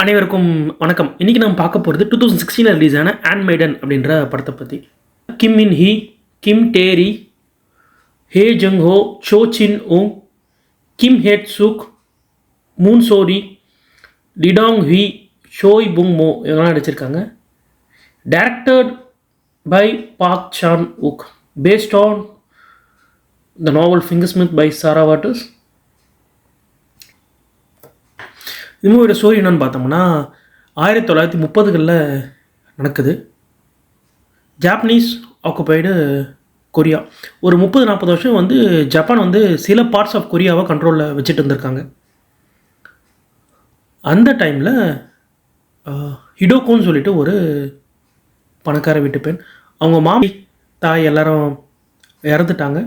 அனைவருக்கும் வணக்கம். இன்றைக்கி நம்ம பார்க்க போகிறது டூ தௌசண்ட் சிக்ஸ்டீனில் ரிலீஸ் ஆன ஆன் மைடன் அப்படின்ற படத்தை பற்றி Kim Min Hee Kim Taeri Ha Jung Woo Cho Jin Woong Kim Hae Sook Moon Sori டிடாங் ஹி ஷோய் புங் மோ இவங்கெல்லாம் நடிச்சிருக்காங்க. Directed by Park Chan Wook based on the novel Fingersmith by Sarah Waters இது மூவியோட ஸ்டோரி என்னன்னு பார்த்தோம்னா ஆயிரத்தி தொள்ளாயிரத்தி முப்பதுகளில் நடக்குது. ஜாப்பனீஸ் ஆக்குபைடு கொரியா ஒரு முப்பது நாற்பது வருஷம் வந்து ஜப்பான் வந்து சில பார்ட்ஸ் ஆஃப் கொரியாவை கண்ட்ரோலில் வச்சுட்டு இருந்திருக்காங்க. அந்த டைமில் ஹிடோகோன்னு சொல்லிட்டு ஒரு பணக்கார வீட்டு பெண் அவங்க மாமி தாய் எல்லாரும் இறந்துட்டாங்க.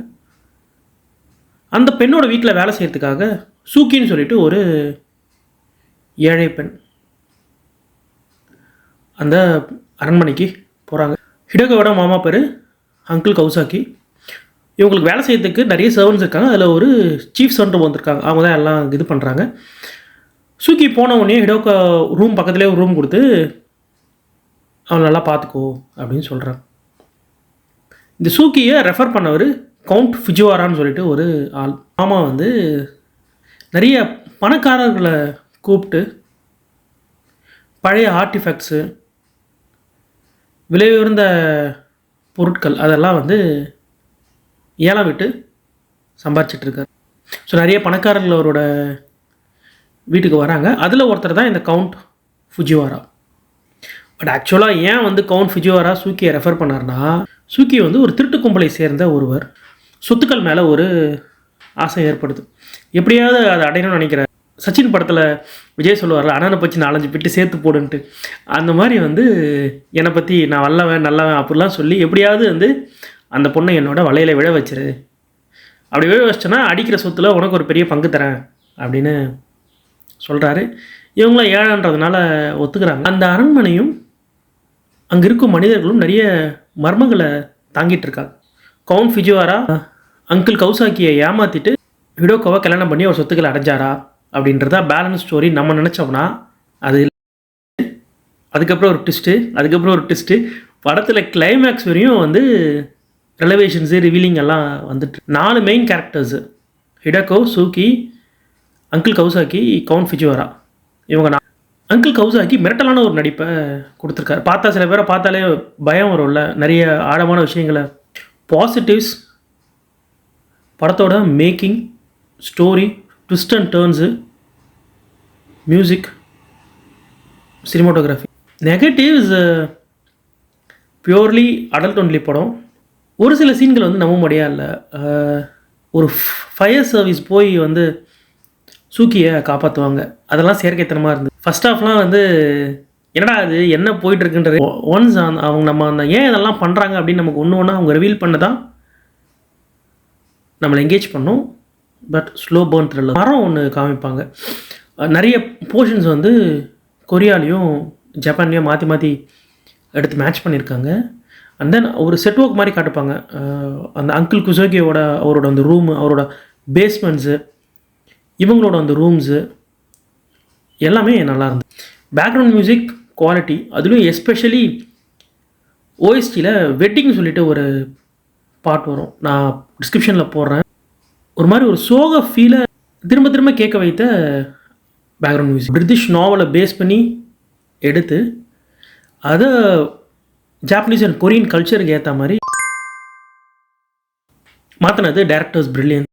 அந்த பெண்ணோட வீட்டில் வேலை செய்கிறதுக்காக சூக்கின்னு சொல்லிட்டு ஒரு ஏழை பெண் அந்த அரண்மனைக்கு போகிறாங்க ஹிடகோட மாமா பேர் அங்கிள் கௌசாக்கி. இவங்களுக்கு வேலை செய்யறதுக்கு நிறைய சர்வன்ஸ் இருக்காங்க. அதில் ஒரு சீஃப் சர்வன்ட் வந்திருக்காங்க அவங்க தான் எல்லாம் இது பண்ணுறாங்க சூக்கி போன உடனே ஹிடோக்கா ரூம் பக்கத்துலேயே ஒரு ரூம் கொடுத்து அவன் நல்லா பார்த்துக்கோ அப்படின்னு சொல்கிறான் இந்த சூக்கியை ரெஃபர் பண்ணவர் கவுண்ட் ஃபிஜுவாரான்னு சொல்லிட்டு ஒரு ஆள். மாமா வந்து நிறைய பணக்காரர்களை கூப்பிட்டு பழைய ஆர்டிஃபேக்ட்ஸு விலை உயர்ந்த பொருட்கள் அதெல்லாம் வந்து ஏலம் விட்டு சம்பாரிச்சிட்ருக்கார் ஸோ நிறைய பணக்காரர்கள் அவரோட வீட்டுக்கு வராங்க. அதில் ஒருத்தர் தான் இந்த கவுண்ட் ஃபுஜிவாரா பட் ஆக்சுவலாக ஏன் வந்து கவுண்ட் ஃபுஜிவாரா சூக்கியை ரெஃபர் பண்ணார்னா சூக்கி வந்து ஒரு திருட்டு கும்பலை சேர்ந்த ஒருவர். சொத்துக்கள் மேலே ஒரு ஆசை ஏற்படுது. எப்படியாவது அதை அடையணும்னு நினைக்கிறார். சச்சின் படத்தில் விஜய் சொல்லுவார்ல அண்ணனை பற்றி நாலஞ்சு பிட்டு சேர்த்து போடுன்ட்டு. அந்த மாதிரி வந்து என்னை பற்றி நான் வல்லவன் நல்லவன் அப்படிலாம் சொல்லி எப்படியாவது வந்து அந்த பொண்ணை என்னோட வலையில் விழ வச்சிரு. அப்படி விழ வச்சிட்டேன்னா அடிக்கிற சொத்தில் உனக்கு ஒரு பெரிய பங்கு தரேன் அப்படின்னு சொல்கிறாரு இவங்களாம் ஏழன்றதுனால ஒத்துக்கிறாங்க. அந்த அரண்மனையும் அங்கே இருக்கும் மனிதர்களும் நிறைய மர்மங்களை தாங்கிட்டு இருக்காங்க. கவுன் ஃபிஜுவாரா அங்கிள் கௌசாக்கியை ஏமாற்றிட்டு ஹிடோக்கோவை கல்யாணம் பண்ணி அவர் சொத்துக்களை அடைஞ்சாரா? அப்படின்றதா பேலன்ஸ் ஸ்டோரி நம்ம நினச்சோம்னா அது அதுக்கப்புறம் ஒரு ட்விஸ்ட்டு அதுக்கப்புறம் ஒரு ட்விஸ்ட்டு படத்தில் கிளைமேக்ஸ் வரையும் வந்து ரெலவேஷன்ஸு ரிவீலிங் எல்லாம் வந்துட்டு நாலு main characters Hideko Sookee uncle Kouzuki Count Fujiwara இவங்க நான் அங்கிள் கௌசாக்கி மிரட்டலான ஒரு நடிப்பை கொடுத்துருக்காரு. பார்த்தா சில பேரை பார்த்தாலே பயம் வரும்ல. நிறைய ஆழமான விஷயங்களை. பாசிட்டிவ்ஸ் படத்தோட making story twist and turns music cinematography negatives purely adult only படம். ஒரு சில சீன்கள் வந்து நம்ப முடியா இல்லை. ஒரு ஃபயர் சர்வீஸ் போய் வந்து சூக்கியை காப்பாற்றுவாங்க அதெல்லாம் செயற்கைத்தனமாக இருந்தது. ஃபஸ்ட் ஆஃப்லாம் வந்து என்னடா அது என்ன போயிட்டுருக்குன்றது? ஒன்ஸ் அந்த அவங்க நம்ம அந்த ஏன் இதெல்லாம் பண்ணுறாங்க அப்படின்னு நமக்கு ஒன்று ஒன்றா அவங்க ரிவீல் பண்ண தான் நம்மளை என்கேஜ் பண்ணும். பட் ஸ்லோ பேர்ன் த்ரில்லர் மரம் ஒன்று காமிப்பாங்க. நிறைய போர்ஷன்ஸ் வந்து கொரியாலையும் ஜப்பான்லேயும் மாற்றி மாற்றி எடுத்து மேட்ச் பண்ணியிருக்காங்க. அண்ட் தென் ஒரு செட் ஒர்க் மாதிரி காட்டுப்பாங்க. அந்த அங்கிள் குசோகியோட அவரோட அந்த ரூமு அவரோட பேஸ்மெண்ட்ஸு இவங்களோட அந்த ரூம்ஸு எல்லாமே நல்லா இருந்தது. பேக்ரவுண்ட் மியூசிக் குவாலிட்டி அதுலேயும் எஸ்பெஷலி ஓஎஸ்டியில் வெட்டிங் சொல்லிட்டு ஒரு பாட் வரும். நான் டிஸ்கிரிப்ஷனில் போடுறேன். ஒரு மாதிரி ஒரு சோக ஃபீலை திரும்ப திரும்ப கேட்க வைத்த பேக்ரவுண்ட் மியூசிக் பிரிட்டிஷ் நாவலை பேஸ் பண்ணி எடுத்து அதை ஜாப்பனீஸ் அண்ட் கொரியன் கல்ச்சருக்கு ஏற்ற மாதிரி மாற்றினது டேரக்டர்ஸ் பிரில்லியன்